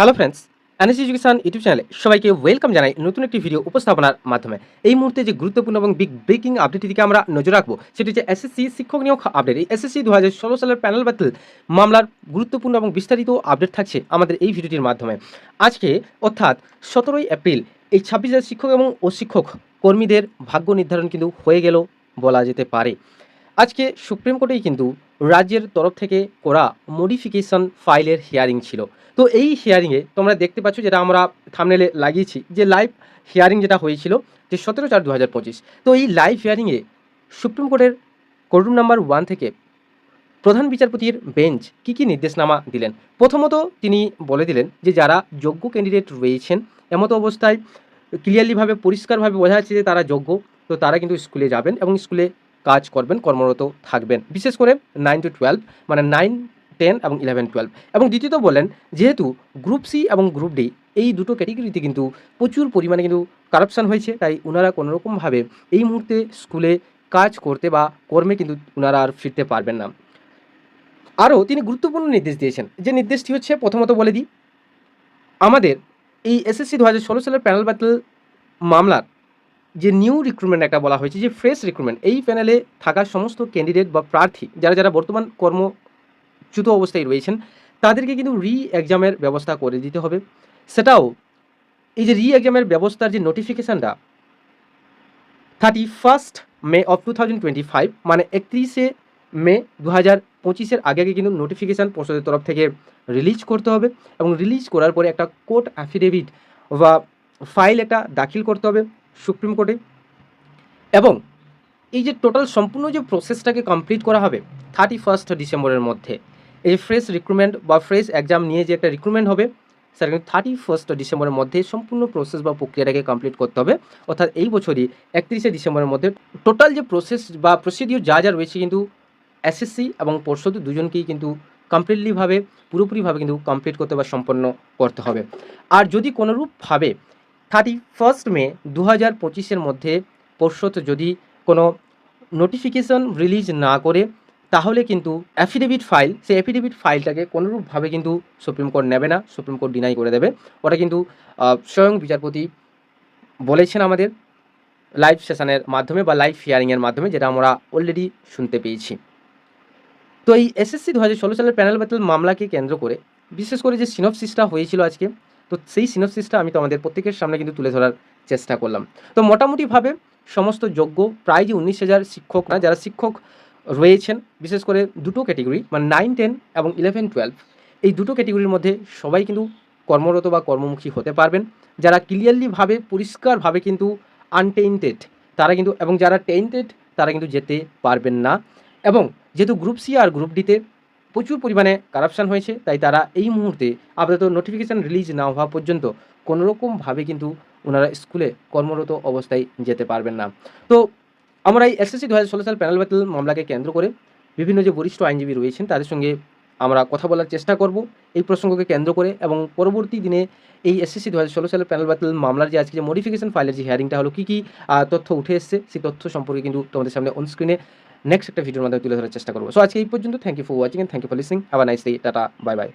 Hello friends NS Education YouTube চ্যানেলে সবাইকে welcome জানাই নতুন একটি ভিডিও উপস্থাপনার মাধ্যমে। এই মুহূর্তে যে গুরুত্বপূর্ণ এবং বিগ ব্রেকিং আপডেটের দিকে আমরা নজর রাখব, সেটি হচ্ছে এসএসসি শিক্ষক নিয়োগ আপডেট এই এসএসসি দু হাজার ষোলো সালের প্যানেল বাতিল মামলার গুরুত্বপূর্ণ এবং বিস্তারিত আপডেট থাকছে আমাদের এই ভিডিওটির মাধ্যমে। আজকে অর্থাৎ সতেরোই এপ্রিল এই ছাব্বিশ হাজার শিক্ষক এবং অশিক্ষক কর্মীদের ভাগ্য নির্ধারণ কিন্তু হয়ে গেল বলা যেতে পারে। আজকে সুপ্রিম কোর্টেই কিন্তু রাজ্যের তরফ থেকে করা মডিফিকেশন ফাইলের হিয়ারিং ছিল। তো এই হিয়ারিংয়ে তোমরা দেখতে পাচ্ছ যেটা আমরা থামনেলে লাগিয়েছি, যে লাইভ হিয়ারিং যেটা হয়েছিল যে সতেরো চার দু তো এই লাইভ হিয়ারিংয়ে সুপ্রিম কোর্টের কোর্টরুম নাম্বার ওয়ান থেকে প্রধান বিচারপতির বেঞ্চ কী কী নির্দেশনামা দিলেন? প্রথমত তিনি বলে দিলেন যে যারা যোগ্য ক্যান্ডিডেট রয়েছেন, এমতো অবস্থায় ক্লিয়ারলিভাবে পরিষ্কারভাবে বোঝা যাচ্ছে যে তারা যোগ্য, তো তারা কিন্তু স্কুলে যাবেন এবং স্কুলে কাজ করবেন, কর্মরত থাকবেন। বিশেষ করে নাইন টু টুয়েলভ মানে নাইন টেন এবং ইলেভেন টুয়েলভ এবং দ্বিতীয়ত বলেন, যেহেতু গ্রুপ সি এবং গ্রুপ ডি এই দুটো ক্যাটেগরিতে কিন্তু প্রচুর পরিমাণে কিন্তু কারাপশান হয়েছে। তাই ওনারা কোনোরকমভাবে এই মুহূর্তে স্কুলে কাজ করতে বা কর্মে কিন্তু ওনারা আর ফিরতে পারবেন না। আরও তিনি গুরুত্বপূর্ণ নির্দেশ দিয়েছেন। যে নির্দেশটি হচ্ছে, প্রথমত বলে দিই, আমাদের এই এসএসসি দু হাজার ষোলো সালের প্যানেল ব্যাটেল মামলার যে নিউ রিক্রুটমেন্ট একটা বলা হয়েছে, যে ফ্রেশ রিক্রুটমেন্ট এই প্যানেলে থাকা সমস্ত ক্যান্ডিডেট বা প্রার্থী, যারা যারা বর্তমান কর্মচ্যুত অবস্থায় রয়েছেন, তাদেরকে কিন্তু রি এক্সামের ব্যবস্থা করে দিতে হবে। সেটাও এই যে রি এক্সামের ব্যবস্থার যে নোটিফিকেশানটা thirty first May of two thousand twenty five মানে একত্রিশে মে দু হাজার পঁচিশের আগে আগে কিন্তু নোটিফিকেশান পর্ষদের তরফ থেকে রিলিজ করতে হবে এবং রিলিজ করার পরে একটা কোর্ট অ্যাফিডেভিট বা ফাইল একটা দাখিল করতে হবে। সুপ্রিম কোর্টে। এবং এই যে টোটাল সম্পূর্ণ যে প্রসেসটাকে কমপ্লিট করা হবে থার্টি ফার্স্ট ডিসেম্বরের মধ্যে, এই ফ্রেশ রিক্রুটমেন্ট বা ফ্রেশ এক্সাম নিয়ে যে একটা রিক্রুটমেন্ট হবে, সেটা কিন্তু থার্টি ফার্স্ট ডিসেম্বরের মধ্যে সম্পূর্ণ প্রসেস বা প্রক্রিয়াটাকে কমপ্লিট করতে হবে। অর্থাৎ এই বছরই একত্রিশে ডিসেম্বরের মধ্যে টোটাল যে প্রসেস বা প্রসিডিওর যা যা রয়েছে কিন্তু এসএসসি এবং পর্ষদ দুজনকেই কিন্তু কমপ্লিটলিভাবে, পুরোপুরিভাবে কিন্তু কমপ্লিট করতে বা সম্পন্ন করতে হবে। আর যদি কোনোরূপভাবে থার্টি ফার্স্ট মে দু হাজার পঁচিশের মধ্যে পর্ষদ যদি কোনো নোটিফিকেশন রিলিজ না করে, তাহলে কিন্তু অ্যাফিডেভিট ফাইল সেই অ্যাফিডেভিট ফাইলটাকে কোনোরূপভাবে কিন্তু সুপ্রিম কোর্ট নেবে না, সুপ্রিম কোর্ট ডিনাই করে দেবে। ওটা কিন্তু স্বয়ং বিচারপতি বলেছেন আমাদের লাইভ সেশনের মাধ্যমে বা লাইভ হিয়ারিংয়ের মাধ্যমে, যেটা আমরা অলরেডি শুনতে পেয়েছি। তো এই এসএসসি দু হাজার ষোলো সালের প্যানেল ব্যাটেল মামলাকে কেন্দ্র করে, বিশেষ করে যে সিনপসিসটা হয়েছিল আজকে তো সেই সিনপসিসটা আমি তো আমাদের প্রত্যেকের সামনে কিন্তু তুলে ধরার চেষ্টা করলাম। তো মোটামুটিভাবে সমস্ত যোগ্য, প্রায় যে উনিশ হাজার শিক্ষক না যারা শিক্ষক রয়েছেন, বিশেষ করে দুটো ক্যাটেগরি মানে নাইন টেন এবং ইলেভেন টুয়েলভ এই দুটো ক্যাটেগরির মধ্যে সবাই কিন্তু কর্মরত বা কর্মমুখী হতে পারবেন। যারা ক্লিয়ারলিভাবে পরিষ্কারভাবে কিন্তু আনটেইন্টেড তারা কিন্তু, এবং যারা টেইন্টেড তারা কিন্তু যেতে পারবেন না। এবং যেহেতু গ্রুপ সি আর গ্রুপ ডিতে প্রচুর পরিমাণে কারাপশান হয়েছে, তাই তারা এই মুহূর্তে আপাতত নোটিফিকেশান রিলিজ না হওয়া পর্যন্ত কোনোরকমভাবে কিন্তু ওনারা স্কুলে কর্মরত অবস্থায় যেতে পারবেন না। তো আমরা এই এসএসসি দু হাজার ষোলো সাল প্যানেল ব্যাটেল মামলাকে কেন্দ্র করে বিভিন্ন যে বরিষ্ঠ আইনজীবী রয়েছেন, তাদের সঙ্গে আমরা কথা বলার চেষ্টা করব। এই প্রসঙ্গকে কেন্দ্র করে এবং পরবর্তী দিনে এই এসএসসি দু হাজার ষোলো সালের প্যানেল ব্যাটেল মামলার যে আজকে যে মডিফিকেশন ফাইলের যে হিয়ারিংটা হলো, কী কী তথ্য উঠে এসছে, সেই তথ্য সম্পর্কে কিন্তু তোমাদের সামনে অন স্ক্রিনে নেক্সট একটা ভিডিওর মাধ্যমে তুলে ধরার চেষ্টা করব। সো আজকে এই পর্যন্ত। Thank you for watching thank you for listening have a nice day tata bye bye